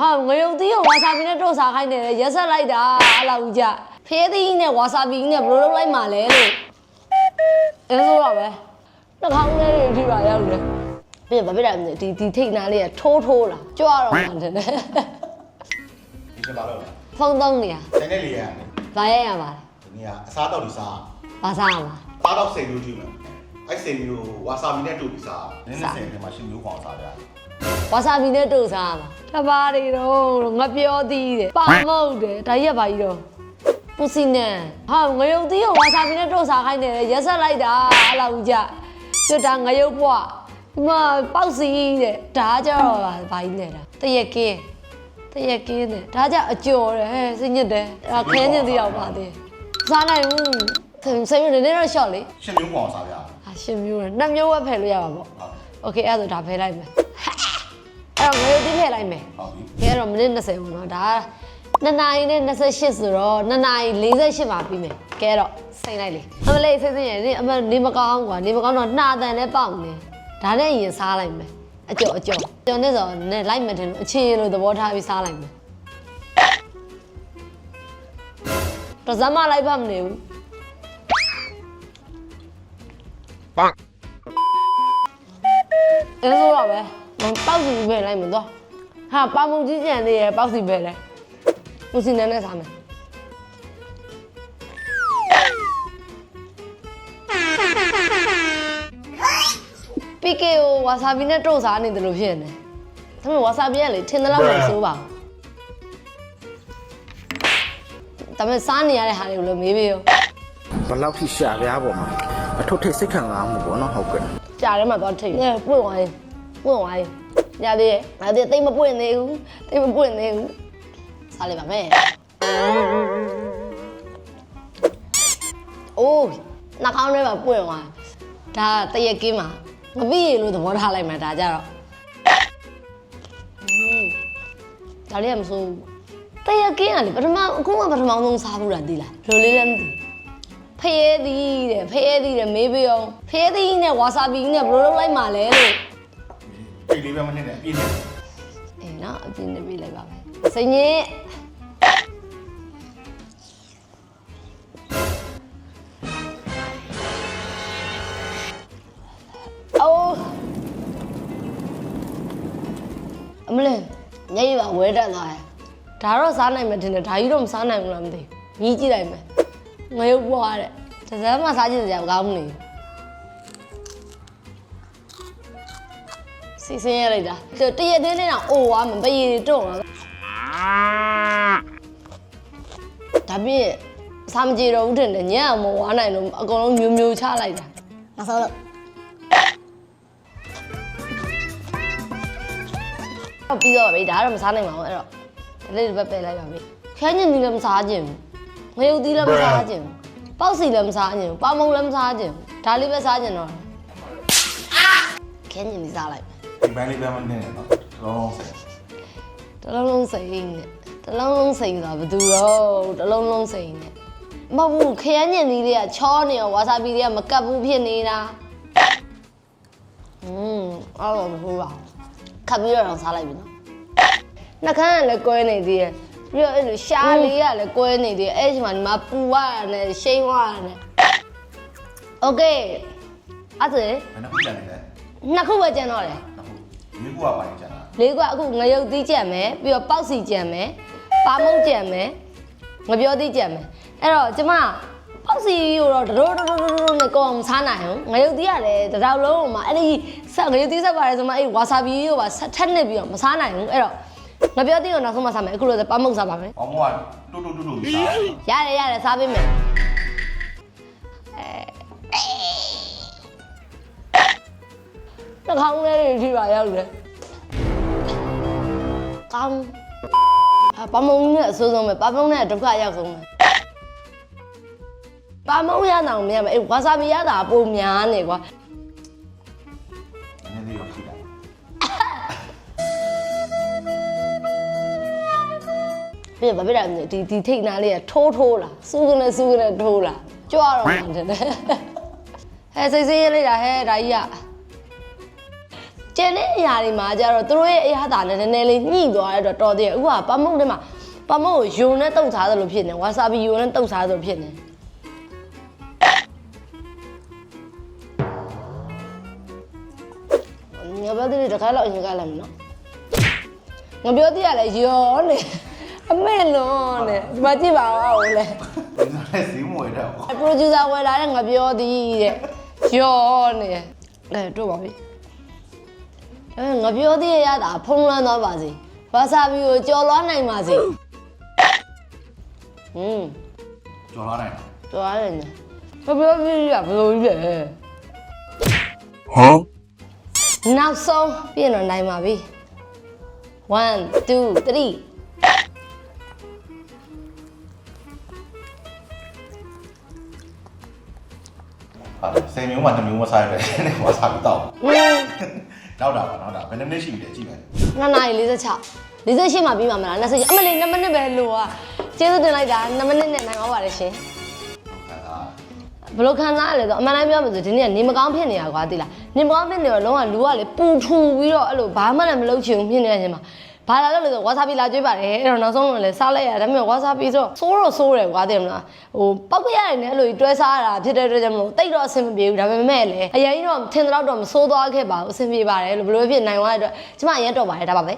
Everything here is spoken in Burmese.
ဟာငရုတ်သီးကိုဝါဆာဘီနဲ့တို့စားခိုင်းတယ်ရက်ဆက်လိုက်တာအဲ့လောက်ကြီးကြဖဲသီးနဲ့ဝါဆာဘီနဲ့ဘယ်လိုလုပ်လိုက်မှာလဲလို့အဲဆိုတော့ပဲနှာခေါင်းလေးတွေထိပါရောက်တယ်ပြဘာဖြစ်လဲမသိဒီဒီထိတ်နာလေးကထိုးထိုးလာကြွတော့မှန်တယ်ဒီချက်ပါတော့လားဖုန်းသုံးနေရတိုင်းတဲ့လေရတယ်ဘာရရပါလဲဒီနေ့ကအစားတော့ဒီစားဘာစားရမှာပါတော့စိန်လို့ကြည့်မယ်အဲ့စိန်မျိုးဝါဆာဘီနဲ့တို့ပြီးစားနည်းနည်းစိန်ထဲမှာရှင်မျိုးခေါင်စားကြတယ် ဝါဆာဘီနဲ့တို့စားရမှာတပါးတွေတော့ငါပြောသေးတယ်ပါမဟုတ်တယ်ဒါကြီးကဘာကြီးတော့ပူစီနဲ့ဟာငရုတ်သီးကိုဝါဆာဘီနဲ့တို့စားခိုင်းတယ်ရက်ဆက်လိုက်တာအဲ့လောက်ကြီးကြကျွတ်တာငရုတ်ဘွားဒီမှာပေါက်စီတဲ့ဒါကြတော့ဘာကြီးလဲတာတရက်ကင်းတရက်ကင်းတဲ့ဒါကြအကျော်တယ်ဟဲ့စိတ်ညစ်တယ်အဲ့ခဲညစ်သေးတော့ပါသေးစားနိုင်ဘူးစိတ်ညစ်နေတော့ရှော့လေ ရှင်မျိုးခေါင်စားကြတယ် ဟာရှင်မျိုးနဲ့နှစ်မျိုးပဲဖယ်လို့ရပါပေါ့ ဟုတ် โอเคအဲ့ဒါဆိုဒါဖယ်လိုက်မယ် အဲ့တော့ငရုတ်သီးဖယ်လိုက်မယ်ဟုတ်ပြီကဲတော့မိနစ်20ပေါ့နော်ဒါ2နာရီနဲ့28ဆိုတော့2နာရီ48မှာပြီးမယ်ကဲတော့စိတ်လိုက်လေအမလေးစိတ်စိတ်ရဲ့နေအမနေမကောင်းကွာနေမကောင်းတော့နှာတန်နဲ့ပေါက်နေဒါနဲ့ရင်စားလိုက်မယ်အကျော်အကျော်ကျော်နဲ့ဆိုတော့နဲ့လိုက်မယ်ထင်လို့အခြေလိုသဘောထားပြီးစားလိုက်မယ်တော့ဇမလိုက်ပါမနေဘူးအဲဆိုတော့ပဲ မပေါက်စီပဲလိုက်မယ်တော့ဟာပါမုံကြီးကြံသေးရဲ့ပေါက်စီပဲလဲပူစီနဲ့နဲ့စားမယ်ပီကေကိုဝါဆာဘီနဲ့တို့စားနေတယ်လို့ဖြစ်နေတယ်ဒါပေမဲ့ဝါဆာဘီကလေထင်တယ်လို့မဆိုးပါဘူးဒါပေမဲ့စားနေရတဲ့ဟာတွေကိုလည်းမေးပေးရောဘယ်လောက်ထိရှာပြားပေါ်မှာအထုပ်ထိတ်စိတ်ခံစားမှုပေါ့နော်ဟုတ်ကဲ့ကြာထဲမှာသွားထိတ်နေပွင့်သွားရင် ပွင့်သွားရင်ရသေးရဲ့ငါသေးတိတ်မပွင့်သေးဘူးတိတ်မပွင့်သေးဘူးစားလိုက်ပါမယ်အိုးနှာခေါင်းထဲမှာပွင့်သွားဒါတရက်ကင်းမှာမပြီးရလို့သဘောထားလိုက်မှာဒါကြတော့อืมဒါလေးကမဆိုးဘူးတရက်ကင်းကလေပထမအခုမှပထမဆုံးစားဘူးတာသိလားလိုလေးလည်းမသိဘူးဖရဲသီးတဲ့ဖရဲသီးတဲ့မေးပေးအောင်ဖရဲသီးနဲ့ဝါဆာဘီနဲ့ဘယ်လိုလုပ်လိုက်မှာလဲလို့ ပိတ်လေးပဲမနဲ့ပြည့်နေအေးနော်အပြင်းနေပေးလိုက်ပါမယ်စိန်ကြီးအိုးအမလေးညိပါဝဲတက်သွားတယ်ဒါတော့စားနိုင်မယ်ထင်တယ်ဒါကြီးတော့မစားနိုင်ဘူးလားမသိဘူးညီးကြည့်လိုက်မယ်ငရုတ်ပွားတဲ့တစ်စမ်းမှစားကြည့်စရာမကောင်းဘူးလေ စီစင်းရလိုက်တာတရက်သေးနေတာအိုဝါမပရီတော့မှာဒါပြည့်စားမကြည့်တော့ဘူးထင်တယ်ညံ့မဝါနိုင်လို့အကုန်လုံးမျိုးမျိုးချလိုက်တာငါစားတော့တော့ပြီးတော့ပါပြီဒါကတော့မစားနိုင်ပါဘူးအဲ့တော့ဒီလေးတစ်ပတ်ပယ်လိုက်ပါပြီခန်းညင်ကြီးလည်းမစားခြင်းဘူးငရုတ်သီးလည်းမစားခြင်းဘူးပေါက်စီလည်းမစားခြင်းဘူးပါမုံလည်းမစားခြင်းဘူးဒါလေးပဲစားခြင်းတော့ခန်းညင်ကြီးစားလိုက် ဒီဘန်းလေးပဲမနဲ့နော်လုံးစိန် တလုံးလုံးစိန်နဲ့တလုံးလုံးစိန်ဆိုတာဘယ်သူတော့တလုံးလုံးစိန်နဲ့မဟုတ်ဘူးခရမ်းညင်သီးလေးကချောနေရောဝါဆာဘီလေးကမကပ်ဘူးဖြစ်နေတာอืมအဲ့တော့မဟုတ်ပါဘူးခပ်ပြီးတော့စားလိုက်ပြီနော်နှကန်းကလည်းကွဲနေသေးတယ်ပြီးတော့အဲ့လိုရှားလေးကလည်းကွဲနေသေးတယ်အဲ့ဒီမှာဒီမှာပူရတာနဲ့ရှိန်သွားတာနဲ့โอเคအဲ့ဒါ ဘယ်နှခုကြံနေလဲ နှစ်ခုပဲကျန်တော့တယ် အခုဒီခုကပိုင်းကြံတာလေးကအခုငရုတ်သီးကြံမယ်ပြီးတော့ပေါက်စီကြံမယ်ပါမုံကြံမယ်ငပြောသီးကြံမယ်အဲ့တော့ကျမပေါက်စီကိုတော့ဒရိုးဒရိုးဒရိုးဒရိုးနဲ့ကောင်းမစားနိုင်ဘူးငရုတ်သီးကလည်းတစ်တောက်လုံးမှာအဲ့ဒီဆက်ငရုတ်သီးဆက်ပါတယ်ဆိုမှအဲ့ဝါဆာဘီကိုပါဆက်ထက်နေပြီးတော့မစားနိုင်ဘူးအဲ့တော့ငပြောသီးကိုနောက်ဆုံးမှစားမယ်အခုလိုပါမုံစားပါမယ်အောင်မောကတူတူတူတူပြီးစားရတယ်ရတယ်စားပေးမယ်အဲ နှာခေါင်းလေးတွေထိပါရောက်တယ်ကောင်းအပမုံနဲ့အဆိုးဆုံးပဲပမုံနဲ့ဒုက္ခရောက်ဆုံးပဲပမုံရတာကိုမရမယ်အေးဝါဆာဘီရတာပုံများနေကွာနည်းနည်းလေးရောက်ရှိတာပြဘာဖြစ်လဲမသိဒီဒီထိတ်နာလေးကထိုးထိုးလာစူးကနေစူးကနေထိုးလာကြွတော့မှန်တယ်ဟဲ့စိတ်ဆေးရလိုက်တာဟဲ့ဒါကြီးက ကျန်တဲ့အရာတွေမှာကျတော့သူတို့ရဲ့အရာသာနဲ့နည်းနည်းလေးညှိသွားတဲ့အတွက်တော်သေးတယ်အခုကပမုတ်ထဲမှာပမုတ်ကိုယုံနဲ့တုတ်ထားသလိုဖြစ်နေဝါဆာဘီယုံနဲ့တုတ်ထားသလိုဖြစ်နေငါပြောသေးတယ်တခါတော့အရင်ကလည်းမနော်ငါပြောသေးရလဲယောနေအမေလုံးနဲ့ဒီမှာကြည့်ပါဦးလေဒီစားနဲ့ဈေးမဝယ်တော့ပရိုဂျူဆာဝယ်လာတဲ့ငါပြောသည်တဲ့ယောနေအဲတို့ပါပြီ အဲငါပြောသေးရရတာဖုံးလွှမ်းသွားပါစေဝါဆာဘီကိုကြော်လွှမ်းနိုင်ပါစေဟင်းကျော်လာနိုင်ကြော်ရတယ်ငါပြောသေးရဘယ်လိုကြီးလဲဟမ်နောက်ဆုံးပြင်တော့နိုင်ပါပြီ1 2 3ဟာဆယ်မျိုးမှတစ်မျိုးမစားရတယ်နဲ့ဝါစာပြီးတော့ဟင်း နောက်တာပါနောက်တာဘယ်နှစ်နှစ်ရှိပြီလဲကြည့်မယ်2နာရီ46 48မှာပြီးမှာမလား28အမလေး2မိနစ်ပဲလို့อ่ะကျေးဇူးတင်လိုက်တာ2မိနစ်နဲ့နိုင်အောင်ပါတယ်ရှင်ခါသာဘယ်လိုခံစားရလဲဆိုအမှန်တိုင်းပြောမှဆိုဒီနေ့ကနေမကောင်းဖြစ်နေတာကွာသိလားနေမကောင်းဖြစ်နေတော့လုံးဝလူကလေပူထူပြီးတော့အဲ့လိုဘာမှလည်းမလုပ်ချင်ဘူးဖြစ်နေတဲ့အချိန်မှာ ဘာလာလို့လဲဆိုဝါဆာဘီလာကြွေးပါတယ်အဲ့တော့နောက်ဆုံးတော့လေစားလိုက်ရတယ်ဒါပေမဲ့ဝါဆာဘီဆိုတော့ဆိုးတော့ဆိုးတယ်ကွာသိမလားဟိုပောက်ကြရတယ်နဲ့အဲ့လိုကြီးတွဲစားရတာဖြစ်တဲ့အတွက်ကြောင့်မလို့တိတ်တော့အဆင်မပြေဘူးဒါပေမဲ့လေအရင်ကြီးတော့ထင်တော့တော့မဆိုးသွားခဲ့ပါဘူးအဆင်ပြေပါတယ်လို့ဘယ်လိုဖြစ်နိုင်သွားတဲ့အတွက်ကျမအရင်တော့ပါတယ်ဒါပါပဲ